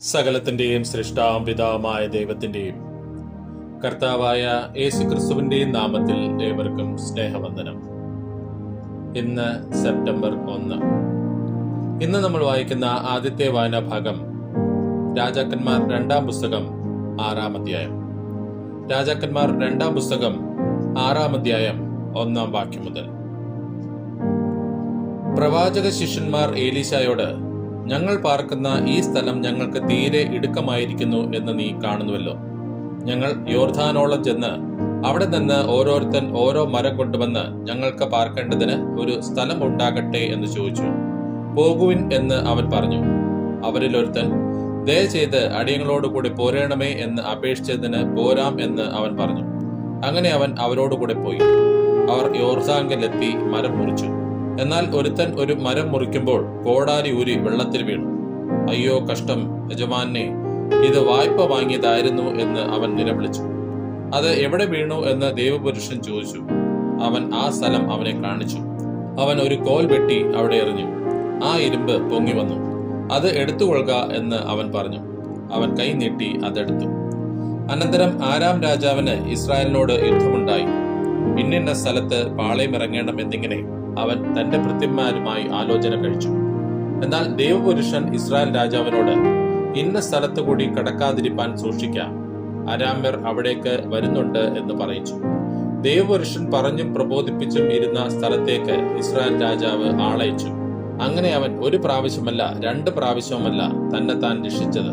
സകലത്തിന്റെയും സൃഷ്ടാം പിതാവുമായ ദൈവത്തിന്റെയും കർത്താവായ യേശു ക്രിസ്തുവിന്റെയും നാമത്തിൽ ഏവർക്കും സ്നേഹവന്ദനം. ഇന്ന് സെപ്റ്റംബർ ഒന്ന്. ഇന്ന് നമ്മൾ വായിക്കുന്ന ആദ്യത്തെ വായനാ ഭാഗം രാജാക്കന്മാർ രണ്ടാം പുസ്തകം ആറാം അധ്യായം. രാജാക്കന്മാർ രണ്ടാം പുസ്തകം ആറാം അധ്യായം ഒന്നാം വാക്യം മുതൽ. പ്രവാചക ശിഷ്യന്മാർ ഏലീശായോട് ഞങ്ങൾ പാർക്കുന്ന ഈ സ്ഥലം ഞങ്ങൾക്ക് തീരെ ഇടുക്കമായിരിക്കുന്നു എന്ന് നീ കാണുന്നുവല്ലോ. ഞങ്ങൾ യോർധാനോളം ചെന്ന് അവിടെ നിന്ന് ഓരോരുത്തൻ ഓരോ മരം കൊണ്ടുവന്ന് ഞങ്ങൾക്ക് പാർക്കേണ്ടതിന് ഒരു സ്ഥലം ഉണ്ടാകട്ടെ എന്ന് ചോദിച്ചു. പോകുവിൻ എന്ന് അവൻ പറഞ്ഞു. അവരിൽ ഒരുത്തൻ ദയചെയ്ത് അടിയങ്ങളോടുകൂടി പോരേണമേ എന്ന് അപേക്ഷിച്ചതിന് പോരാം എന്ന് അവൻ പറഞ്ഞു. അങ്ങനെ അവൻ അവരോടുകൂടെ പോയി. അവർ യോർസാങ്കലെത്തി മരം മുറിച്ചു. എന്നാൽ ഒരുത്തൻ ഒരു മരം മുറിക്കുമ്പോൾ കോടാലി ഊരി വെള്ളത്തിൽ വീണു. അയ്യോ കഷ്ടം യജമാനെ ഇത് വായ്പ വാങ്ങിയതായിരുന്നു എന്ന് അവൻ നിലവിളിച്ചു. അത് എവിടെ വീണു എന്ന് ദേവപുരുഷൻ ചോദിച്ചു. അവൻ ആ സ്ഥലം അവനെ കാണിച്ചു. അവൻ ഒരു കോൽ വെട്ടി അവിടെ എറിഞ്ഞു. ആ ഇരുമ്പ് പൊങ്ങി വന്നു. അത് എടുത്തുകൊള്ളുക എന്ന് അവൻ പറഞ്ഞു. അവൻ കൈ നീട്ടി അതെടുത്തു. അനന്തരം ആരാം രാജാവിന് ഇസ്രായേലിനോട് യുദ്ധമുണ്ടായി. ഇന്നിന്ന സ്ഥലത്ത് പാളയമിറങ്ങേണം എന്നിങ്ങനെ അവൻ തന്റെ ഭൃത്യന്മാരുമായി ആലോചന കഴിച്ചു. എന്നാൽ ദേവപുരുഷൻ ഇസ്രായേൽ രാജാവിനോട് ഇന്ന സ്ഥലത്ത് കൂടി കടക്കാതിരിപ്പാൻ സൂക്ഷിക്കാം. അരാമ്യർ അവിടേക്ക് വരുന്നുണ്ട് എന്ന് പറയിച്ചു. ദേവപുരുഷൻ പറഞ്ഞും പ്രബോധിപ്പിച്ചും ഇരുന്ന സ്ഥലത്തേക്ക് ഇസ്രായേൽ രാജാവ് ആളയച്ചു. അങ്ങനെ അവൻ ഒരു പ്രാവശ്യമല്ല രണ്ട് പ്രാവശ്യവുമല്ല തന്നെ താൻ രക്ഷിച്ചത്.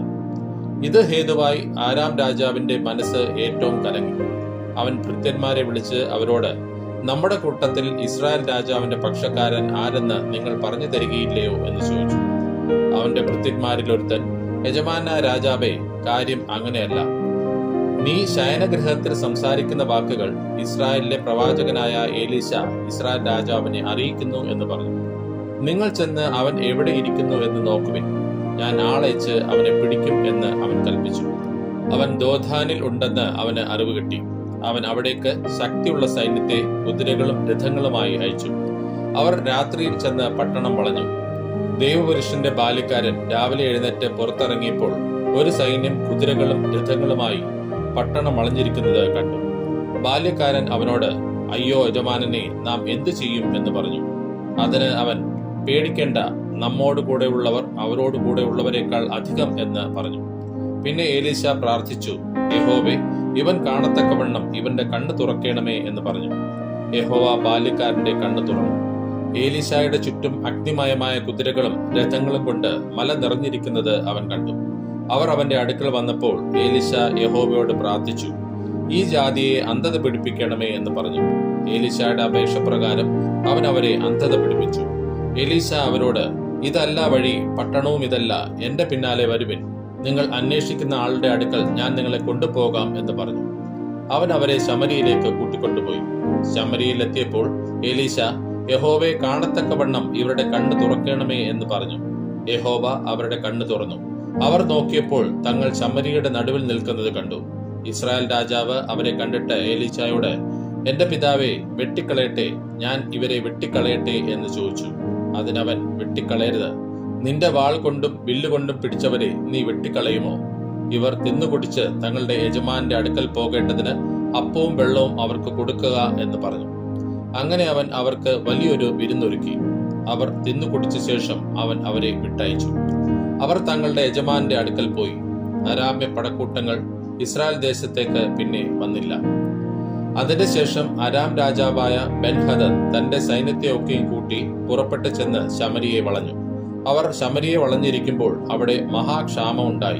ഇത് ഹേതുവായി ആരാം രാജാവിന്റെ മനസ്സ് ഏറ്റവും കലങ്ങി. അവൻ ഭൃത്യന്മാരെ വിളിച്ച് അവരോട് നമ്മുടെ കൂട്ടത്തിൽ ഇസ്രായേൽ രാജാവിന്റെ പക്ഷക്കാരൻ ആരെന്ന് നിങ്ങൾ പറഞ്ഞു തരികയില്ലയോ എന്ന് ചോദിച്ചു. അവന്റെ ഭൃത്യന്മാരിൽ ഒരുത്തൻ യജമാന രാജാവേ കാര്യം അങ്ങനെയല്ല. നീ ശയനഗൃഹത്തിൽ സംസാരിക്കുന്ന വാക്കുകൾ ഇസ്രായേലിലെ പ്രവാചകനായ ഏലീശ ഇസ്രായേൽ രാജാവിനെ അറിയിക്കുന്നു എന്ന് പറഞ്ഞു. നിങ്ങൾ ചെന്ന് അവൻ എവിടെ ഇരിക്കുന്നു എന്ന് നോക്കുവിൻ. ഞാൻ ആളയച്ച് അവനെ പിടിക്കും എന്ന് അവൻ കൽപ്പിച്ചു. അവൻ ദോധാനിൽ ഉണ്ടെന്ന് അവന് അറിവ് കിട്ടി. അവൻ അവിടേക്ക് ശക്തിയുള്ള സൈന്യത്തെ കുതിരകളും രഥങ്ങളുമായി അയച്ചു. അവർ രാത്രിയിൽ ചെന്ന് പട്ടണം വളഞ്ഞു. ദേവപുരുഷന്റെ ബാല്യക്കാരൻ രാവിലെ എഴുന്നേറ്റ് പുറത്തിറങ്ങിയപ്പോൾ ഒരു സൈന്യം കുതിരകളും രഥങ്ങളുമായി പട്ടണം വളഞ്ഞിരിക്കുന്നത് കണ്ടു. ബാല്യക്കാരൻ അവനോട് അയ്യോ യജമാനനെ നാം എന്തു ചെയ്യും? എന്ന് പറഞ്ഞു. അതിന് അവൻ പേടിക്കേണ്ട നമ്മോട് കൂടെയുള്ളവർ അവരോട് കൂടെയുള്ളവരെക്കാൾ അധികം എന്ന് പറഞ്ഞു. പിന്നെ ഏലീശ പ്രാർത്ഥിച്ചു യഹോവേ ഇവൻ കാണത്തക്കവണ്ണം ഇവന്റെ കണ്ണ് തുറക്കണമേ എന്ന് പറഞ്ഞു. യഹോവ ബാല്യക്കാരന്റെ കണ്ണ് തുറന്നു. ഏലിശായുടെ ചുറ്റും അഗ്നിമയമായ കുതിരകളും രഥങ്ങളും കൊണ്ട് മല നിറഞ്ഞിരിക്കുന്നത് അവൻ കണ്ടു. അവർ അവന്റെ അടുക്കൽ വന്നപ്പോൾ ഏലിശ യഹോവയോട് പ്രാർത്ഥിച്ചു ഈ ജാതിയെ അന്ധത പിടിപ്പിക്കണമേ എന്ന് പറഞ്ഞു. ഏലിശായുടെ അപേക്ഷ പ്രകാരം അവൻ അവരെ അന്ധത പിടിപ്പിച്ചു. എലീശ അവരോട് ഇതല്ല വഴി പട്ടണവും ഇതല്ല. എന്റെ പിന്നാലെ വരുവിൻ. നിങ്ങൾ അന്വേഷിക്കുന്ന ആളുടെ അടുക്കൽ ഞാൻ നിങ്ങളെ കൊണ്ടുപോകാം എന്ന് പറഞ്ഞു. അവൻ അവരെ ശമരിയിലേക്ക് കൂട്ടിക്കൊണ്ടുപോയി. ശമരിയിൽ എത്തിയപ്പോൾ എലീശ യഹോവെ കാണത്തക്കവണ്ണം ഇവരുടെ കണ്ണ് തുറക്കണമേ എന്ന് പറഞ്ഞു. യഹോവ അവരുടെ കണ്ണ് തുറന്നു. അവർ നോക്കിയപ്പോൾ തങ്ങൾ ശമരിയുടെ നടുവിൽ നിൽക്കുന്നത് കണ്ടു. ഇസ്രായേൽ രാജാവ് അവരെ കണ്ടിട്ട് ഏലീശായോട് എന്റെ പിതാവെ വെട്ടിക്കളയട്ടെ ഞാൻ ഇവരെ വെട്ടിക്കളയട്ടെ എന്ന് ചോദിച്ചു. അതിനവൻ വെട്ടിക്കളയരുത് നിന്റെ വാൾ കൊണ്ടും വില്ലുകൊണ്ടും പിടിച്ചവരെ നീ വെട്ടിക്കളയുമോ? ഇവർ തിന്നുകുടിച്ച് തങ്ങളുടെ യജമാന്റെ അടുക്കൽ പോകേണ്ടതിന് അപ്പവും വെള്ളവും അവർക്ക് കൊടുക്കുക എന്ന് പറഞ്ഞു. അങ്ങനെ അവൻ അവർക്ക് വലിയൊരു വിരുന്നൊരുക്കി. അവർ തിന്നുകുടിച്ച ശേഷം അവൻ അവരെ വിട്ടയച്ചു. അവർ തങ്ങളുടെ യജമാന്റെ അടുക്കൽ പോയി. അരാമ്യ പടക്കൂട്ടങ്ങൾ ഇസ്രായേൽ ദേശത്തേക്ക് പിന്നെ വന്നില്ല. അതിന്റെ ശേഷം അരാം രാജാവായ ബെൻഹദൻ തന്റെ സൈന്യത്തെ ഒക്കെയും കൂട്ടി പുറപ്പെട്ട് ചെന്ന് ശമരിയെ വളഞ്ഞു. അവർ ശമരിയെ വളഞ്ഞിരിക്കുമ്പോൾ അവിടെ മഹാക്ഷാമം ഉണ്ടായി.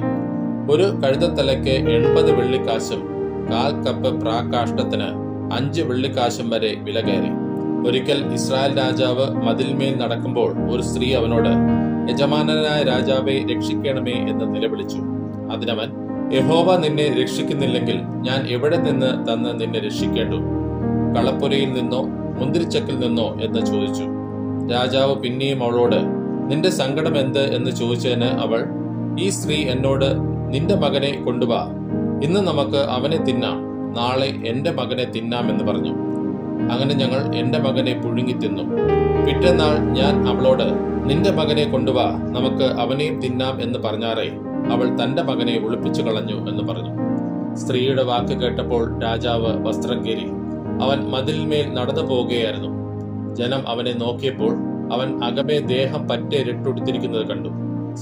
ഒരു കഴുതത്തലയ്ക്ക് എൺപത് വെള്ളിക്കാശും കാൽ കപ്പ് പ്രാകാഷ്ടത്തിന് അഞ്ച് വെള്ളിക്കാശും വരെ വില കയറി. ഒരിക്കൽ ഇസ്രായേൽ രാജാവ് മതിൽമേൽ നടക്കുമ്പോൾ ഒരു സ്ത്രീ അവനോട് യജമാനനായ രാജാവെ രക്ഷിക്കണമേ എന്ന് നിലവിളിച്ചു. അതിനവൻ യഹോവ നിന്നെ രക്ഷിക്കുന്നില്ലെങ്കിൽ ഞാൻ എവിടെ നിന്ന് തന്ന് നിന്നെ രക്ഷിക്കേണ്ടു? കളപ്പുരയിൽ നിന്നോ മുന്തിരിച്ചക്കിൽ നിന്നോ? എന്ന് ചോദിച്ചു. രാജാവ് പിന്നെയും അവളോട് നിന്റെ സങ്കടം എന്ത് എന്ന് ചോദിച്ചതിന് അവൾ ഈ സ്ത്രീ എന്നോട് നിന്റെ മകനെ കൊണ്ടുവാ. ഇന്ന് നമുക്ക് അവനെ തിന്നാം. നാളെ എന്റെ മകനെ തിന്നാം എന്ന് പറഞ്ഞു. അങ്ങനെ ഞങ്ങൾ എന്റെ മകനെ പുഴുങ്ങി തിന്നു. പിറ്റേന്നാൾ ഞാൻ അവളോട് നിന്റെ മകനെ കൊണ്ടുവാ. നമുക്ക് അവനെയും തിന്നാം എന്ന് പറഞ്ഞാറേ. അവൾ തന്റെ മകനെ ഒളിപ്പിച്ചു കളഞ്ഞു എന്ന് പറഞ്ഞു. സ്ത്രീയുടെ വാക്ക് കേട്ടപ്പോൾ രാജാവ് വസ്ത്രം കീറി. അവൻ മതിലിന്മേൽ നടന്നു പോവുകയായിരുന്നു ജനം അവനെ നോക്കിയപ്പോൾ അവൻ അകമേ ദേഹം പറ്റെ രട്ടുടുത്തിരിക്കുന്നത് കണ്ടു.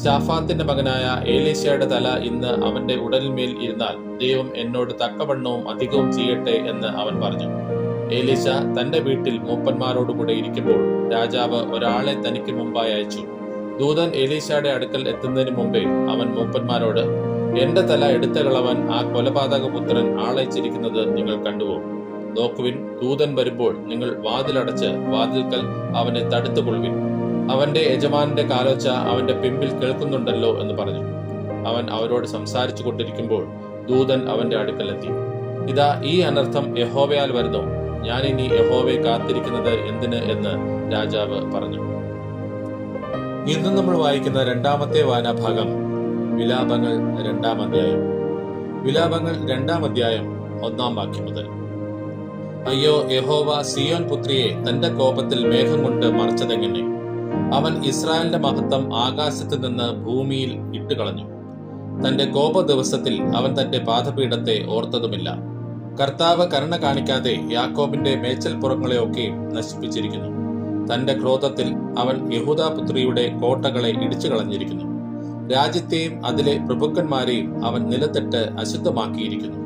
ഷാഫാത്തിന്റെ മകനായ ഏലീശയുടെ തല ഇന്ന് അവന്റെ ഉടലിന്മേൽ ഇരുന്നാൽ ദൈവം എന്നോട് തക്കവണ്ണവും അധികവും ചെയ്യട്ടെ എന്ന് അവൻ പറഞ്ഞു. ഏലീശ തന്റെ വീട്ടിൽ മൂപ്പന്മാരോടുകൂടെ ഇരിക്കുമ്പോൾ രാജാവ് ഒരാളെ തനിക്ക് മുമ്പായി അയച്ചു. ദൂതൻ ഏലീശയുടെ അടുക്കൽ എത്തുന്നതിന് മുമ്പേ അവൻ മൂപ്പന്മാരോട് എന്റെ തല എടുത്തുകളവൻ ആ കൊലപാതക പുത്രൻ ആളയച്ചിരിക്കുന്നത് നിങ്ങൾ കണ്ടുവോ? നോക്കുവിൻ ദൂതൻ വരുമ്പോൾ നിങ്ങൾ വാതിലടച്ച് വാതിൽക്കൽ അവനെ തടുത്തുകൊള്ളുവിൻ. അവന്റെ യജമാനന്റെ കാലോച്ച അവന്റെ പിമ്പിൽ കേൾക്കുന്നുണ്ടല്ലോ എന്ന് പറഞ്ഞു. അവൻ അവരോട് സംസാരിച്ചു കൊണ്ടിരിക്കുമ്പോൾ ദൂതൻ അവന്റെ അടുക്കലെത്തി. ഇതാ ഈ അനർത്ഥം യഹോവയാൽ വരുന്നോ. ഞാൻ ഇനി യഹോവയെ കാത്തിരിക്കുന്നത് എന്തിന് എന്ന് രാജാവ് പറഞ്ഞു. ഇന്ന് നമ്മൾ വായിക്കുന്ന രണ്ടാമത്തെ വായനാഭാഗം വിലാപങ്ങൾ രണ്ടാം അധ്യായം. വിലാപങ്ങൾ രണ്ടാം അധ്യായം ഒന്നാം വാക്യം മുതൽ. അയ്യോ യഹോവ സിയോൻ പുത്രിയെ തന്റെ കോപത്തിൽ മേഘം കൊണ്ട് മറച്ചതെങ്ങനെ? അവൻ ഇസ്രായേലിന്റെ മഹത്വം ആകാശത്ത് നിന്ന് ഭൂമിയിൽ ഇട്ടുകളഞ്ഞു. തന്റെ കോപ ദിവസത്തിൽ അവൻ തന്റെ പാദപീഠത്തെ ഓർത്തതുമില്ല. കർത്താവ് കരുണ കാണിക്കാതെ യാക്കോബിന്റെ മേച്ചൽപ്പുറങ്ങളെയൊക്കെയും നശിപ്പിച്ചിരിക്കുന്നു. തന്റെ ക്രോധത്തിൽ അവൻ യഹൂദാപുത്രിയുടെ കോട്ടകളെ ഇടിച്ചു കളഞ്ഞിരിക്കുന്നു രാജ്യത്തെയും അതിലെ പ്രഭുക്കന്മാരെയും അവൻ നിലത്തിട്ട് അശുദ്ധമാക്കിയിരിക്കുന്നു.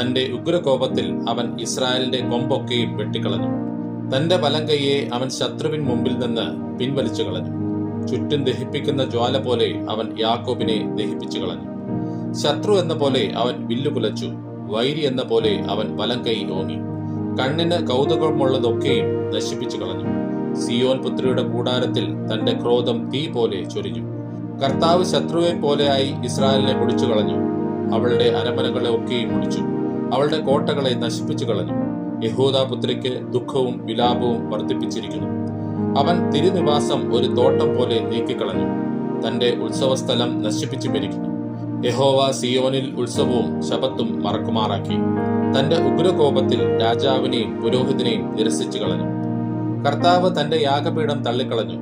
തന്റെ ഉഗ്രകോപത്തിൽ അവൻ ഇസ്രായേലിന്റെ കൊമ്പൊക്കെയും വെട്ടിക്കളഞ്ഞു. തന്റെ വലങ്കയെ അവൻ ശത്രുവിൻ മുമ്പിൽ നിന്ന് പിൻവലിച്ചു കളഞ്ഞു. ചുറ്റും ദഹിപ്പിക്കുന്ന ജ്വാല പോലെ അവൻ യാക്കോബിനെ ദഹിപ്പിച്ചു കളഞ്ഞു. ശത്രു എന്ന പോലെ അവൻ വില്ലുകുലച്ചു വൈരി എന്ന പോലെ അവൻ വലങ്കൈ ഓങ്ങി. കണ്ണിന് കൗതുകമുള്ളതൊക്കെയും നശിപ്പിച്ചു കളഞ്ഞു. സിയോൻ പുത്രിയുടെ കൂടാരത്തിൽ തന്റെ ക്രോധം തീ പോലെ ചൊരിഞ്ഞു. കർത്താവ് ശത്രുവെ പോലെയായി ഇസ്രായേലിനെ പൊടിച്ചു കളഞ്ഞു. അവളുടെ അരമനകളെ ഒക്കെയും മുടിച്ചു. അവളുടെ കോട്ടകളെ നശിപ്പിച്ചു കളഞ്ഞു. യഹൂദ പുത്രിക്ക് ദുഃഖവും വിലാപവും വർദ്ധിപ്പിച്ചിരിക്കുന്നു. അവൻ തിരുനിവാസം ഒരു തോട്ടം പോലെ നീക്കിക്കളഞ്ഞു. തന്റെ ഉത്സവസ്ഥലം നശിപ്പിച്ചു മരിക്കുന്നു. യഹോവ സിയോനിൽ ഉത്സവവും ശപത്തും മറക്കുമാറാക്കി. തന്റെ ഉഗ്രകോപത്തിൽ രാജാവിനെയും പുരോഹിതനെയും നിരസിച്ചു കളഞ്ഞു. കർത്താവ് തന്റെ യാഗപീഠം തള്ളിക്കളഞ്ഞു.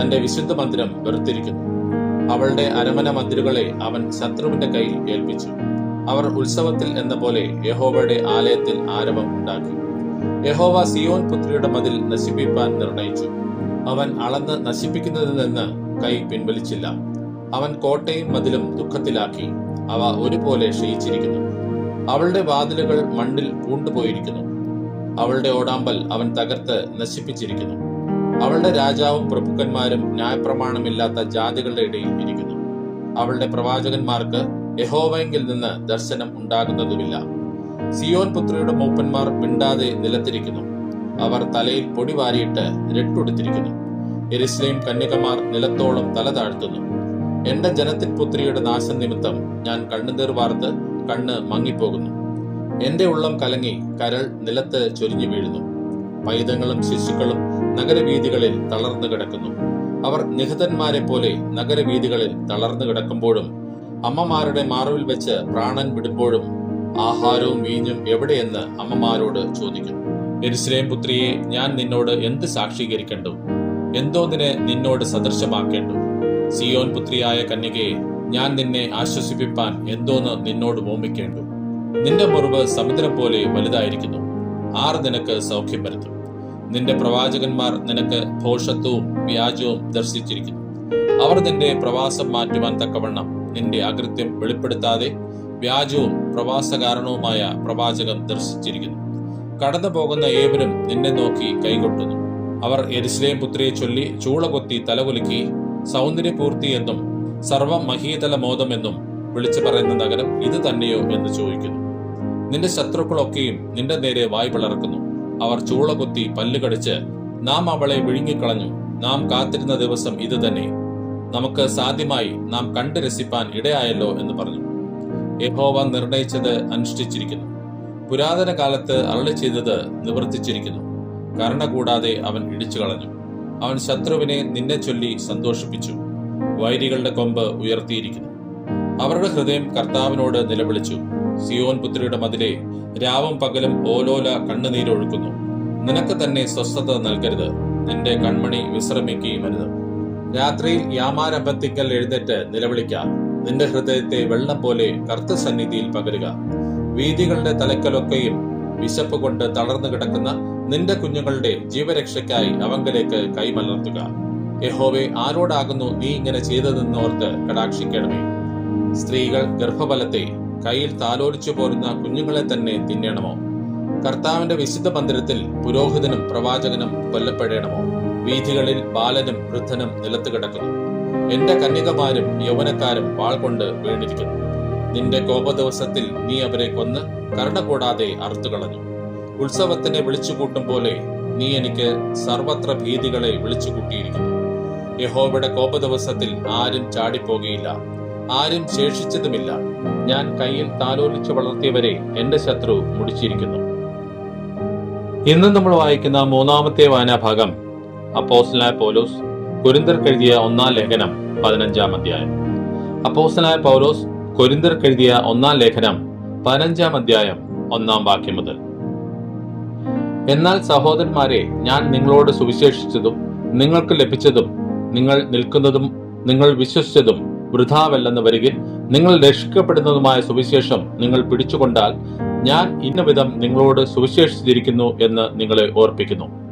തന്റെ വിശുദ്ധ മന്ദിരം വെറുത്തിരിക്കുന്നു. അവളുടെ അരമന മന്ദിരങ്ങളെ അവൻ ശത്രുവിന്റെ കയ്യിൽ ഏൽപ്പിച്ചു. അവർ ഉത്സവത്തിൽ എന്ന പോലെ യഹോവയുടെ ആലയത്തിൽ ആരവം ഉണ്ടാക്കി. യഹോവ സിയോൻ പുത്രിയുടെ മതിൽ നശിപ്പിപ്പാൻ നിർണയിച്ചു. അവൻ അളന്ന് നശിപ്പിക്കുന്നതിൽ നിന്ന് കൈ പിൻവലിച്ചില്ല. അവൻ കോട്ടയും മതിലും ദുഃഖത്തിലാക്കി. അവ ഒരുപോലെ ക്ഷയിച്ചിരിക്കുന്നു. അവളുടെ വാതിലുകൾ മണ്ണിൽ പൂണ്ടുപോയിരിക്കുന്നു. അവളുടെ ഓടാമ്പൽ അവൻ തകർത്ത് നശിപ്പിച്ചിരിക്കുന്നു. അവളുടെ രാജാവും പ്രഭുക്കന്മാരും ന്യായപ്രമാണമില്ലാത്ത ജാതികളുടെ ഇടയിൽ ഇരിക്കുന്നു. അവളുടെ പ്രവാചകന്മാർക്ക് യഹോവയെങ്കിൽ നിന്ന് ദർശനം ഉണ്ടാകുന്നതുമില്ല. സിയോൻ പുത്രിയുടെ മൂപ്പന്മാർ മിണ്ടാതെ നിലത്തിരിക്കുന്നു. അവർ തലയിൽ പൊടി വാരിയിട്ട് രട്ടുടുത്തിരിക്കുന്നു. എരിസ്ലേം കന്യകമാർ നിലത്തോളം തല താഴ്ത്തുന്നു. എന്റെ ജനത്തിൻ പുത്രിയുടെ നാശം നിമിത്തം ഞാൻ കണ്ണുനീർ വാർത്ത് കണ്ണ് മങ്ങിപ്പോകുന്നു. എന്റെ ഉള്ളം കലങ്ങി കരൾ നിലത്ത് ചൊരിഞ്ഞു വീഴുന്നു. പൈതങ്ങളും ശിശുക്കളും നഗരവീതികളിൽ തളർന്നു കിടക്കുന്നു. അവർ നിഹതന്മാരെ പോലെ നഗരവീതികളിൽ തളർന്നു കിടക്കുമ്പോഴും അമ്മമാരുടെ മാറുവിൽ വെച്ച് പ്രാണൻ വിടുമ്പോഴും ആഹാരവും വീഞ്ഞും എവിടെയെന്ന് അമ്മമാരോട് ചോദിക്കുന്നു എരിശ്രേം പുത്രിയെ ഞാൻ നിന്നോട് എന്ത് സാക്ഷീകരിക്കണ്ടു? എന്തോന്നിനെ നിന്നോട് സദൃശമാക്കേണ്ടു? സിയോൻ പുത്രിയായ കന്യകയെ ഞാൻ നിന്നെ ആശ്വസിപ്പിപ്പാൻ എന്തോന്ന് നിന്നോട് ഓമിക്കേണ്ടു നിന്റെ മുറിവ് സമുദ്രം പോലെ വലുതായിരിക്കുന്നു. ആർ നിനക്ക് സൗഖ്യം വരുത്തും? നിന്റെ പ്രവാചകന്മാർ നിനക്ക് ഭോഷത്വവും വ്യാജവും ദർശിച്ചിരിക്കുന്നു. അവർ നിന്റെ പ്രവാസം മാറ്റുവാൻ തക്കവണ്ണം നിന്റെ അകൃത്യം വെളിപ്പെടുത്താതെ വ്യാജവും പ്രവാസകാരണവുമായ പ്രവാചകം ദർശിച്ചിരിക്കുന്നു. കടന്നു പോകുന്ന ഏവരും നിന്നെ നോക്കി കൈകൊട്ടുന്നു. അവർ എരിശ്ലേം പുത്രിയെ ചൊല്ലി ചൂളകൊത്തി തലകുലുക്കി സൗന്ദര്യപൂർത്തി എന്നും സർവ മഹീതല മോദമെന്നും വിളിച്ചു പറയുന്ന നഗരം ഇത് തന്നെയോ എന്ന് ചോദിക്കുന്നു. നിന്റെ ശത്രുക്കളൊക്കെയും നിന്റെ നേരെ വായ് പിളർക്കുന്നു. അവർ ചൂളകുത്തി പല്ലുകടിച്ച് നാം അവളെ വിഴുങ്ങിക്കളഞ്ഞു. നാം കാത്തിരുന്ന ദിവസം ഇത് തന്നെ. നമുക്ക് സാധ്യമായി നാം കണ്ടു രസിപ്പാൻ ഇടയായല്ലോ എന്ന് പറഞ്ഞു. യഹോവ നിർണയിച്ചത് അനുഷ്ഠിച്ചിരിക്കുന്നു. പുരാതന കാലത്ത് അരളി ചെയ്തത് നിവർത്തിച്ചിരിക്കുന്നു. കരുണ കൂടാതെ അവൻ ഇടിച്ചു കളഞ്ഞു അവൻ ശത്രുവിനെ നിന്നെ ചൊല്ലി സന്തോഷിപ്പിച്ചു. വൈരികളുടെ കൊമ്പ് ഉയർത്തിയിരിക്കുന്നു. അവരുടെ ഹൃദയം കർത്താവിനോട് നിലവിളിച്ചു. സിയോൻ പുത്രിയുടെ മതിലെ രാവും പകലും ഓലോല കണ്ണുനീരൊഴുക്കുന്നു. നിനക്ക് തന്നെ സ്വസ്ഥത നൽകരുത്. നിന്റെ കൺമണി വിശ്രമിക്കുകയുമരുത് രാത്രിയിൽ യാമാരംഭത്തിക്കൽ എഴുന്നേറ്റ് നിലവിളിക്ക. നിന്റെ ഹൃദയത്തെ വെള്ളം പോലെ കറുത്ത സന്നിധിയിൽ പകരുക. വീതികളുടെ തലക്കലൊക്കെയും വിശപ്പ് കൊണ്ട് തളർന്നു കിടക്കുന്ന നിന്റെ കുഞ്ഞുങ്ങളുടെ ജീവരക്ഷയ്ക്കായി അവങ്കലേക്ക് കൈമലർത്തുക. യഹോവെ ആരോടാകുന്നു നീ ഇങ്ങനെ ചെയ്തതെന്ന് ഓർത്ത് കടാക്ഷിക്കണമേ. സ്ത്രീകൾ ഗർഭഫലത്തെ കയ്യിൽ താലോലിച്ചു പോരുന്ന കുഞ്ഞുങ്ങളെ തന്നെ തിന്നണമോ? കർത്താവിന്റെ വിശുദ്ധ മന്ദിരത്തിൽ പുരോഹിതനും പ്രവാചകനും കൊല്ലപ്പെടണമോ? വീഥികളിൽ ബാലനും വൃദ്ധനും നിലത്ത് കിടക്കുന്നു. എന്റെ കന്യകമാരും യൗവനക്കാരും വാൾ കൊണ്ട് വീണിരിക്കുന്നു. നിന്റെ കോപദിവസത്തിൽ നീ അവരെ കൊന്ന് കരുണ കൂടാതെ അറുത്തുകളഞ്ഞു. ഉത്സവത്തിനെ വിളിച്ചുകൂട്ടും പോലെ നീ എനിക്ക് സർവത്ര ഭീതികളെ വിളിച്ചുകൂട്ടിയിരിക്കുന്നു. യഹോവയുടെ കോപദിവസത്തിൽ ആരും ചാടിപ്പോകുകയില്ല ആരും ശേഷിച്ചതുമില്ല. ഞാൻ കയ്യിൽ താലോലിച്ചു വളർത്തിയവരെ എന്റെ ശത്രു മുടിച്ചിരിക്കുന്നു. ഇന്ന് നമ്മൾ വായിക്കുന്ന മൂന്നാമത്തെ വായനാഭാഗം അപ്പോസ്റ്റലായ പൗലോസ് കൊരിന്തർക്കെഴുതിയ ഒന്നാം ലേഖനം പതിനഞ്ചാം അധ്യായം. അപ്പോസ്റ്റലായ പൗലോസ് കൊരിന്തർക്കെഴുതിയ ഒന്നാം ലേഖനം പതിനഞ്ചാം അധ്യായം ഒന്നാം വാക്യം മുതൽ. എന്നാൽ സഹോദരന്മാരെ ഞാൻ നിങ്ങളോട് സുവിശേഷിച്ചതും നിങ്ങൾക്ക് ലഭിച്ചതും നിങ്ങൾ നിൽക്കുന്നതും നിങ്ങൾ വിശ്വസിച്ചതും വൃഥാവല്ലെന്ന് വരികിൽ നിങ്ങൾ രക്ഷിക്കപ്പെടുന്നതുമായ സുവിശേഷം നിങ്ങൾ പിടിച്ചുകൊണ്ടാൽ ഞാൻ ഇന്ന നിങ്ങളോട് സുവിശേഷിച്ചിരിക്കുന്നു എന്ന് നിങ്ങളെ ഓർപ്പിക്കുന്നു.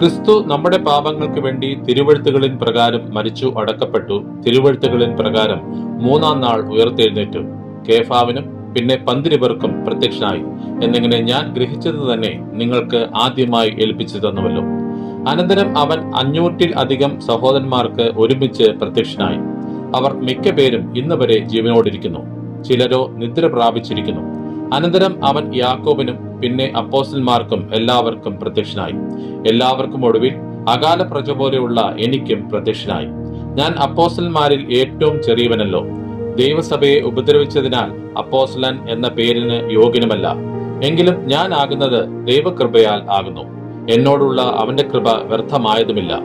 ക്രിസ്തു നമ്മുടെ പാപങ്ങൾക്ക് വേണ്ടി തിരുവഴുത്തുകളിൻ പ്രകാരം മരിച്ചു അടക്കപ്പെട്ടു. തിരുവഴുത്തുകളിൻ പ്രകാരം മൂന്നാം നാൾ ഉയർത്തെഴുന്നേറ്റു. കേഫാവിനും പിന്നെ പന്തിരി പേർക്കും പ്രത്യക്ഷനായി. എന്നിങ്ങനെ ഞാൻ ഗ്രഹിച്ചത് തന്നെ നിങ്ങൾക്ക് ആദ്യമായി ഏൽപ്പിച്ചു തന്നുവല്ലോ. അനന്തരം അവൻ അഞ്ഞൂറ്റിൽ അധികം സഹോദരന്മാർക്ക് ഒരുമിച്ച് പ്രത്യക്ഷനായി. അവർ മിക്ക പേരും ഇന്ന് വരെ ജീവനോടിരിക്കുന്നു. ചിലരോ നിദ്ര പ്രാപിച്ചിരിക്കുന്നു. അനന്തരം അവൻ യാക്കോബിനും പിന്നെ അപ്പോസ്റ്റന്മാർക്കും എല്ലാവർക്കും പ്രത്യക്ഷനായി. എല്ലാവർക്കും ഒടുവിൽ അകാല പ്രജ പോലെയുള്ള എനിക്കും പ്രത്യക്ഷനായി. ഞാൻ അപ്പോസ്റ്റന്മാരിൽ ഏറ്റവും ചെറിയവനല്ലോ. ദൈവസഭയെ ഉപദ്രവിച്ചതിനാൽ അപ്പോസ്ലൻ എന്ന പേരിന് യോഗ്യനുമല്ല. എങ്കിലും ഞാൻ ആകുന്നത് ദൈവകൃപയാൽ ആകുന്നു. എന്നോടുള്ള അവന്റെ കൃപ വ്യർത്ഥമായതുമില്ല.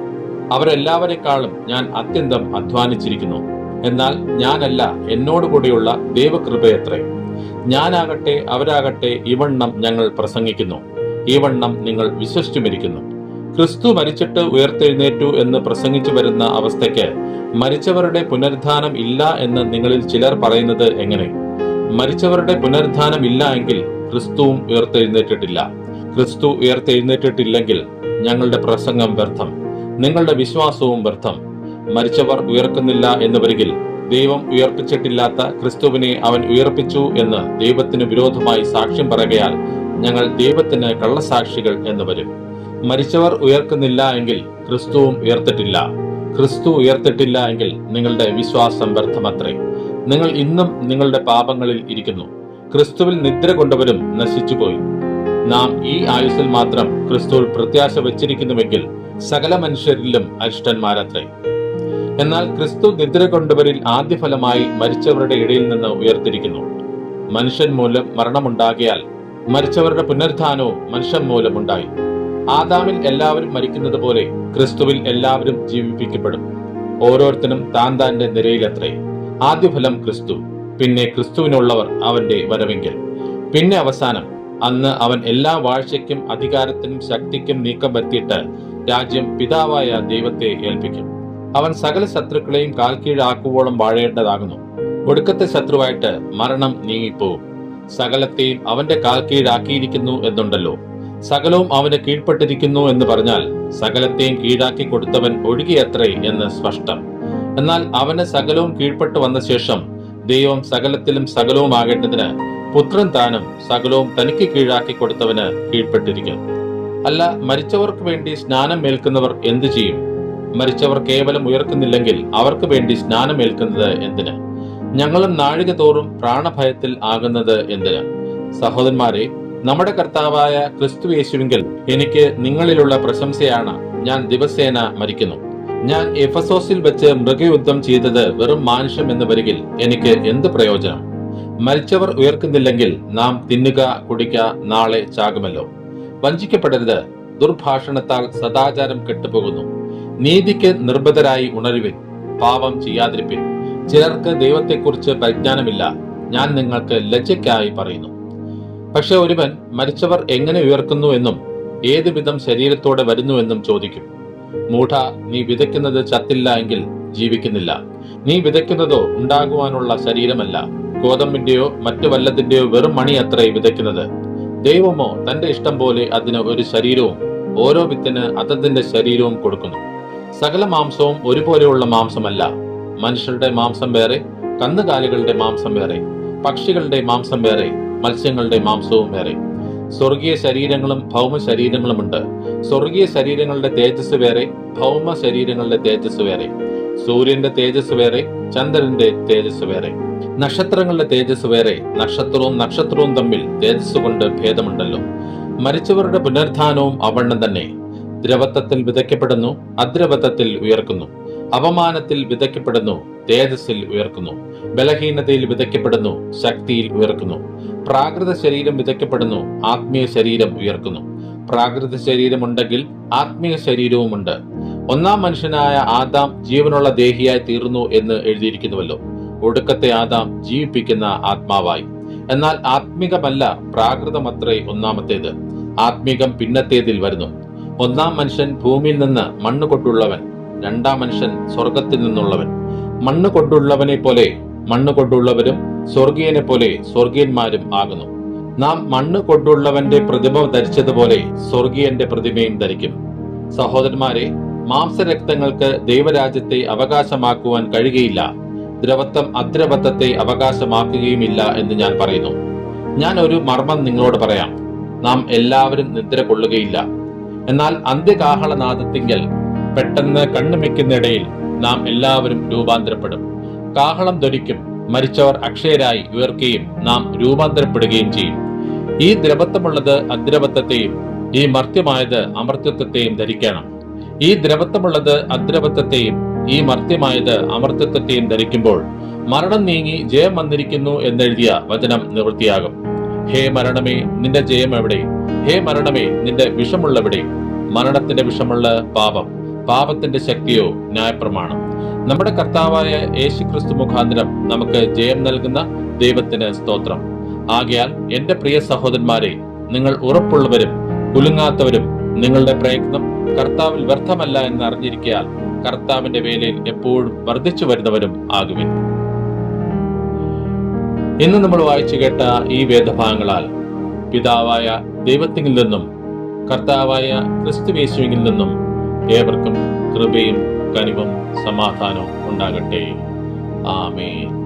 അവരെല്ലാവരെക്കാളും ഞാൻ അത്യന്തം അധ്വാനിച്ചിരിക്കുന്നു. എന്നാൽ ഞാനല്ല എന്നോടുകൂടിയുള്ള ദൈവകൃപയത്രേ. ഞാനാകട്ടെ അവരാകട്ടെ ഇവണ്ണം ഞങ്ങൾ പ്രസംഗിക്കുന്നു. ഈ വണ്ണം നിങ്ങൾ വിശ്വസിച്ചുമിരിക്കുന്നു. ക്രിസ്തു മരിച്ചിട്ട് ഉയർത്തെഴുന്നേറ്റു എന്ന് പ്രസംഗിച്ചു വരുന്ന അവസ്ഥയ്ക്ക് മരിച്ചവരുടെ പുനരുദ്ധാനം ഇല്ല എന്ന് നിങ്ങളിൽ ചിലർ പറയുന്നത് എങ്ങനെ? മരിച്ചവരുടെ പുനരുദ്ധാനം ഇല്ല എങ്കിൽ ക്രിസ്തുവും ഉയർത്തെഴുന്നേറ്റിട്ടില്ല. ക്രിസ്തു ഉയർത്തെഴുന്നേറ്റിട്ടില്ലെങ്കിൽ ഞങ്ങളുടെ പ്രസംഗം വ്യർത്ഥം. നിങ്ങളുടെ വിശ്വാസവും വ്യർത്ഥം. മരിച്ചവർ ഉയർക്കുന്നില്ല എന്ന് വരികിൽ ദൈവം ഉയർപ്പിച്ചിട്ടില്ലാത്ത ക്രിസ്തുവിനെ അവൻ ഉയർപ്പിച്ചു എന്ന് ദൈവത്തിന് വിരോധമായി സാക്ഷ്യം പറയുകയാൽ ഞങ്ങൾ ദൈവത്തിന് കള്ളസാക്ഷികൾ എന്ന് വരും. മരിച്ചവർ ഉയർക്കുന്നില്ല എങ്കിൽ ക്രിസ്തുവും ഉയർത്തിട്ടില്ല. ക്രിസ്തു ഉയർത്തിട്ടില്ല എങ്കിൽ നിങ്ങളുടെ വിശ്വാസം വ്യർത്ഥമത്രേ. നിങ്ങൾ ഇന്നും നിങ്ങളുടെ പാപങ്ങളിൽ ഇരിക്കുന്നു. ക്രിസ്തുവിൽ നിദ്ര കൊണ്ടവരും നശിച്ചുപോയി. നാം ഈ ആയുസ്സിൽ മാത്രം ക്രിസ്തുവിൽ പ്രത്യാശ വച്ചിരിക്കുന്നുവെങ്കിൽ സകല മനുഷ്യരിലും അരിഷ്ടന്മാരത്രേ. എന്നാൽ ക്രിസ്തു നിദ്ര കൊണ്ടവരിൽ ആദ്യഫലമായി മരിച്ചവരുടെ ഇടയിൽ നിന്ന് ഉയർത്തിരിക്കുന്നു. മനുഷ്യൻ മൂലം മരണമുണ്ടാകിയാൽ മരിച്ചവരുടെ പുനരുദ്ധാനവും മനുഷ്യൻ മൂലമുണ്ടായി. ആദാമിൽ എല്ലാവരും മരിക്കുന്നത് പോലെ ക്രിസ്തുവിൽ എല്ലാവരും ജീവിപ്പിക്കപ്പെടും. ഓരോരുത്തരും താൻ താന്റെ നിരയിലത്രേ. ആദ്യഫലം ക്രിസ്തു പിന്നെ ക്രിസ്തുവിനുള്ളവർ അവന്റെ വരവെങ്കിൽ. പിന്നെ അവസാനം അന്ന് അവൻ എല്ലാ വാഴ്ചയ്ക്കും അധികാരത്തിനും ശക്തിക്കും നീക്കം വരുത്തിയിട്ട് രാജ്യം പിതാവായ ദൈവത്തെ ഏൽപ്പിക്കും. അവൻ സകല ശത്രുക്കളെയും കാൽ കീഴാക്കുവോളം വാഴേണ്ടതാകുന്നു. ഒടുക്കത്തെ ശത്രുവായിട്ട് മരണം നീങ്ങിപ്പോവും. സകലത്തെയും അവന്റെ കാൽ കീഴാക്കിയിരിക്കുന്നു എന്നുണ്ടല്ലോ. സകലവും അവന് കീഴ്പ്പെട്ടിരിക്കുന്നു എന്ന് പറഞ്ഞാൽ സകലത്തെയും കീഴാക്കി കൊടുത്തവൻ ഒഴുകിയത്രേ എന്ന് സ്പഷ്ടം. എന്നാൽ അവന് സകലവും കീഴ്പ്പെട്ടു വന്ന ശേഷം ദൈവം സകലത്തിലും സകലവുമാകേണ്ടതിന് പുത്രൻ താനും സകലവും തനിക്ക് കീഴാക്കി കൊടുത്തവന് കീഴ്പ്പെട്ടിരിക്കും. അല്ല മരിച്ചവർക്ക് വേണ്ടി സ്നാനം ഏൽക്കുന്നവർ എന്തു ചെയ്യും? മരിച്ചവർ കേവലം ഉയർക്കുന്നില്ലെങ്കിൽ അവർക്ക് വേണ്ടി സ്നാനം ഏൽക്കുന്നത് എന്തിന്? ഞങ്ങളും നാഴിക തോറും പ്രാണഭയത്തിൽ ആകുന്നത് എന്തിന്? സഹോദരന്മാരെ നമ്മുടെ കർത്താവായ ക്രിസ്തു യേശുവിങ്കിൽ എനിക്ക് നിങ്ങളിലുള്ള പ്രശംസയാണ്. ഞാൻ ദിവസേന മരിക്കുന്നു. ഞാൻ എഫസോസിൽ വെച്ച് മൃഗയുദ്ധം ചെയ്തത് വെറും മാനുഷ്യം എന്ന് വരികിൽ എനിക്ക് എന്ത് പ്രയോജനം? മരിച്ചവർ ഉയർക്കുന്നില്ലെങ്കിൽ നാം തിന്നുക കുടിക്ക നാളെ ചാകുമല്ലോ. വഞ്ചിക്കപ്പെടരുത്. ദുർഭാഷണത്താൽ സദാചാരം കെട്ടുപോകുന്നു. നീതിക്ക് നിർബന്ധരായി ഉണരുവിൻ. പാപം ചെയ്യാതിരിപ്പിൻ. ചിലർക്ക് ദൈവത്തെക്കുറിച്ച് പരിജ്ഞാനമില്ല. ഞാൻ നിങ്ങൾക്ക് ലജ്ജയ്ക്കായി പറയുന്നു. പക്ഷെ ഒരുവൻ മരിച്ചവർ എങ്ങനെ ഉയർക്കുന്നു എന്നും ഏത് വിധം ശരീരത്തോടെ വരുന്നുവെന്നും ചോദിക്കും. മൂഢ നീ വിതയ്ക്കുന്നത് ചത്തില്ല എങ്കിൽ ജീവിക്കുന്നില്ല. നീ വിതയ്ക്കുന്നതോ ഉണ്ടാകുവാനുള്ള ശരീരമല്ല. ഗോതമ്പിന്റെയോ മറ്റു വല്ലതിന്റെയോ വെറും മണി അത്രേ വിതയ്ക്കുന്നത്. ദൈവമോ തന്റെ ഇഷ്ടം പോലെ അതിന് ഒരു ശരീരവും ഓരോ വിത്തിന് അതതിന്റെ ശരീരവും കൊടുക്കുന്നു. സകല മാംസവും ഒരുപോലെയുള്ള മാംസമല്ല. മനുഷ്യരുടെ മാംസം വേറെ കന്നുകാലികളുടെ മാംസം വേറെ പക്ഷികളുടെ മാംസം വേറെ മത്സ്യങ്ങളുടെ മാംസവും വേറെ. സ്വർഗീയ ശരീരങ്ങളും ഭൗമ ശരീരങ്ങളുമുണ്ട് സ്വർഗീയ ശരീരങ്ങളുടെ തേജസ് വേറെ ഭൗമ ശരീരങ്ങളുടെ തേജസ് വേറെ. സൂര്യന്റെ തേജസ് വേറെ ചന്ദ്രന്റെ തേജസ് വേറെ. നക്ഷത്രങ്ങളുടെ തേജസ് വേറെ നക്ഷത്രവും നക്ഷത്രവും തമ്മിൽ തേജസ് കൊണ്ട് ഭേദമുണ്ടല്ലോ. മരിച്ചവരുടെ പുനർധാനവും അവണ്ണം തന്നെ. ദ്രവത്വത്തിൽ വിതയ്ക്കപ്പെടുന്നു അദ്രവത്വത്തിൽ ഉയർക്കുന്നു. അപമാനത്തിൽ വിതയ്ക്കപ്പെടുന്നു തേജസ്സിൽ ഉയർക്കുന്നു. ബലഹീനതയിൽ വിതയ്ക്കപ്പെടുന്നു ശക്തിയിൽ ഉയർക്കുന്നു. പ്രാകൃത ശരീരം വിതയ്ക്കപ്പെടുന്നു ആത്മീയ ശരീരം ഉയർക്കുന്നു. പ്രാകൃത ശരീരമുണ്ടെങ്കിൽ ആത്മീയ ശരീരവുമുണ്ട് ഒന്നാം മനുഷ്യനായ ആദാം ജീവനുള്ള ദേഹിയായി തീർന്നു എന്ന് എഴുതിയിരിക്കുന്നുവല്ലോ. ഒടുക്കത്തെ ആദാം ജീവിപ്പിക്കുന്ന ആത്മാവായി. എന്നാൽ ആത്മികമല്ല പ്രാകൃതമത്രേ ഒന്നാമത്തേത്. ആത്മീകം പിന്നത്തേതിൽ വരുന്നു. ഒന്നാം മനുഷ്യൻ ഭൂമിയിൽ നിന്ന് മണ്ണ് കൊണ്ടുള്ളവൻ രണ്ടാം മനുഷ്യൻ സ്വർഗത്തിൽ നിന്നുള്ളവൻ. മണ്ണ് കൊണ്ടുള്ളവനെ പോലെ മണ്ണ് കൊണ്ടുള്ളവരും സ്വർഗീയനെ പോലെ സ്വർഗീയന്മാരും ആകുന്നു. നാം മണ്ണ് കൊണ്ടുള്ളവന്റെ പ്രതിമ ധരിച്ചതുപോലെ സ്വർഗീയന്റെ പ്രതിമയും ധരിക്കും. സഹോദരന്മാരെ മാംസരക്തങ്ങൾക്ക് ദൈവരാജ്യത്തെ അവകാശമാക്കുവാൻ കഴിയുകയില്ല. ദ്രവത്വം അദ്രവത്വത്തെ അവകാശമാക്കുകയുമില്ല എന്ന് ഞാൻ പറയുന്നു. ഞാൻ ഒരു മർമ്മം നിങ്ങളോട് പറയാം. നാം എല്ലാവരും നിദ്ര കൊള്ളുകയില്ല. എന്നാൽ അന്ത്യകാഹളനാദത്തിങ്കൽ പെട്ടെന്ന് കണ്ണുമിക്കുന്നിടയിൽ നാം എല്ലാവരും രൂപാന്തരപ്പെടും. കാഹളം ധരിക്കും. മരിച്ചവർ അക്ഷയരായി ഉയർക്കുകയും നാം രൂപാന്തരപ്പെടുകയും ചെയ്യും. ഈ ദ്രവത്വമുള്ളത് അദ്രവത്വത്തെയും ഈ മർത്യമായത് അമർത്യത്വത്തെയും ധരിക്കണം. ഈ ദ്രവത്വമുള്ളത് അദ്രവത്വത്തെയും ഈ മർത്യമായത് അമർത്യത്വത്തെയും ധരിക്കുമ്പോൾ മരണം നീങ്ങി ജയം വന്നിരിക്കുന്നു എന്നെഴുതിയ വചനം നിവൃത്തിയാകും. ഹേ മരണമേ നിന്റെ ജയം എവിടെ? ഹേ മരണമേ നിന്റെ വിഷമുള്ളവിടെ. മരണത്തിന്റെ വിഷമുള്ള പാപം പാപത്തിന്റെ ശക്തിയോ ന്യായപ്രമാണം. നമ്മുടെ കർത്താവായ യേശു ക്രിസ്തു മുഖാന്തരം നമുക്ക് ജയം നൽകുന്ന ദൈവത്തിന് സ്തോത്രം. ആകയാൽ എന്റെ പ്രിയ സഹോദരന്മാരെ നിങ്ങൾ ഉറപ്പുള്ളവരും കുലുങ്ങാത്തവരും നിങ്ങളുടെ പ്രയത്നം കർത്താവിൽ വ്യർത്ഥമല്ല എന്ന് അറിഞ്ഞിരിക്കയാൽ കർത്താവിന്റെ വേലയിൽ എപ്പോഴും വർദ്ധിച്ചു വരുന്നവരും ആകുവിൻ. ഇന്ന് നമ്മൾ വായിച്ചു കേട്ട ഈ വേദഭാഗങ്ങളാൽ പിതാവായ ദൈവത്തിൽ നിന്നും കർത്താവായ ക്രിസ്തുവേശുവിൽ നിന്നും ഏവർക്കും കൃപയും കനിവും സമാധാനവും ഉണ്ടാകട്ടെ. ആമേൻ.